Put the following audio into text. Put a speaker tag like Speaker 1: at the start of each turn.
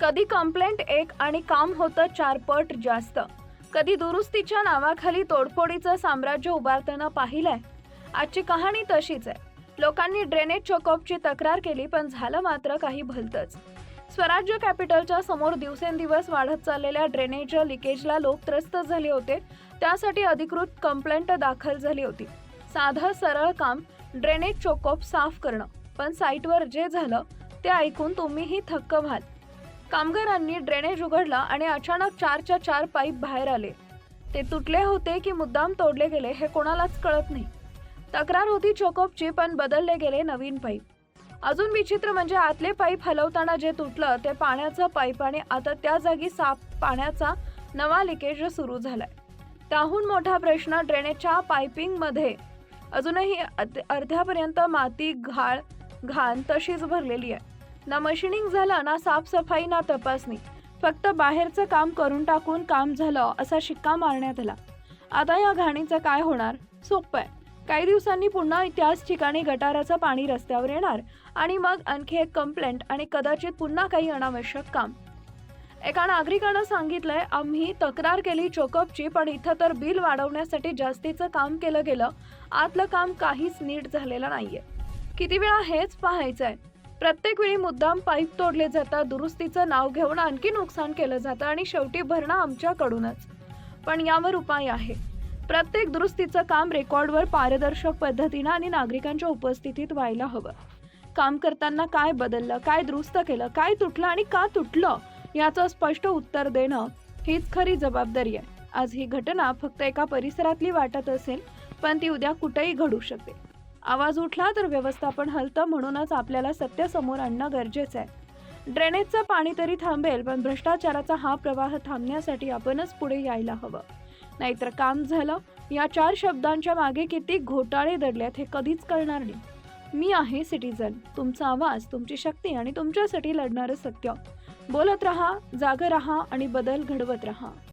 Speaker 1: कधी कंप्लेंट एक आणि काम होतं चार पट जास्त. कधी दुरुस्तीच्या नावाखाली तोडफोडीचं साम्राज्य उभारताना पाहिलंय. आजची कहाणी तशीच आहे. लोकांनी ड्रेनेज चोकॉपची तक्रार केली पण झालं मात्र काही भलतंच. स्वराज्य कॅपिटलच्या समोर दिवसेंदिवस वाढत चाललेल्या ड्रेनेज लिकेजला लोक त्रस्त झाले होते. त्यासाठी अधिकृत कंप्लेंट दाखल झाली होती. साधं सरळ काम ड्रेनेज चोकॉप साफ करणं. पण साईटवर जे झालं ते ऐकून तुम्हीही थक्क व्हाल. कामगारांनी ड्रेनेज उघडला आणि अचानक चारच्या चार पाईप बाहेर आले. ते तुटले होते की मुद्दाम तोडले गेले हे कोणालाच कळत नाही. तक्रार होती चोकोपची पण बदलले गेले नवीन पाईप. अजून विचित्र म्हणजे आतले पाईप हलवताना जे तुटलं ते पाण्याचं पाईप आणि आता त्या जागी साफ पाण्याचा नवा लिकेज सुरू झालाय. त्याहून मोठा प्रश्न ड्रेनेजच्या पायपिंगमध्ये अजूनही अर्ध्यापर्यंत माती घाळ घाण तशीच भरलेली आहे. ना मशिनिंग झालं ना साफसफाई ना तपासणी. फक्त बाहेरचं काम करून टाकून काम झालं असा शिक्का मारण्यात आला. आता या घाणीचं काय होणार? सोपं आहे. काही दिवसांनी पुन्हा त्याच ठिकाणी गटाराचं पाणी रस्त्यावर येणार आणि मग आणखी एक कंप्लेंट आणि कदाचित पुन्हा काही अनावश्यक काम. एका नागरिकानं सांगितलंय आम्ही तक्रार केली चोकअपची पण इथं तर बिल वाढवण्यासाठी जास्तीचं काम केलं गेलं. आतलं काम काहीच नीट झालेलं नाहीये. किती वेळा हेच पाहायचं आहे प्रत्येक वेळी मुद्दाम पाईप तोडले जातात दुरुस्तीचं नाव घेऊन आणखी नुकसान केलं जातं आणि शेवटी भरणं आमच्याकडूनच. पण यावर उपाय आहे. प्रत्येक दुरुस्तीचं काम रेकॉर्डवर पारदर्शक पद्धतीनं आणि नागरिकांच्या उपस्थितीत व्हायला हवं. काम करताना काय बदललं काय दुरुस्त केलं काय तुटलं आणि का तुटलं याचं स्पष्ट उत्तर देणं हीच खरी जबाबदारी आहे. आज ही घटना फक्त एका परिसरातली वाटत असेल पण ती उद्या कुठेही घडू शकते. आवाज उठला तर व्यवस्थापन हलतं म्हणूनच आपल्याला सत्य समोर आणणं गरजेचं आहे. ड्रेनेजचं पाणी तरी थांबेल पण भ्रष्टाचाराचा हा प्रवाह थांबण्यासाठी आपणच पुढे यायला हवं. नाहीतर काम झालं. या चार शब्दांच्या मागे किती घोटाळे दडल्यात हे कधीच कळणार नाही. मी आहे सिटीजन तुमचा आवाज तुमची शक्ती आणि तुमच्यासाठी लढणारं सत्य. बोलत रहा जागं रहा आणि बदल घडवत रहा.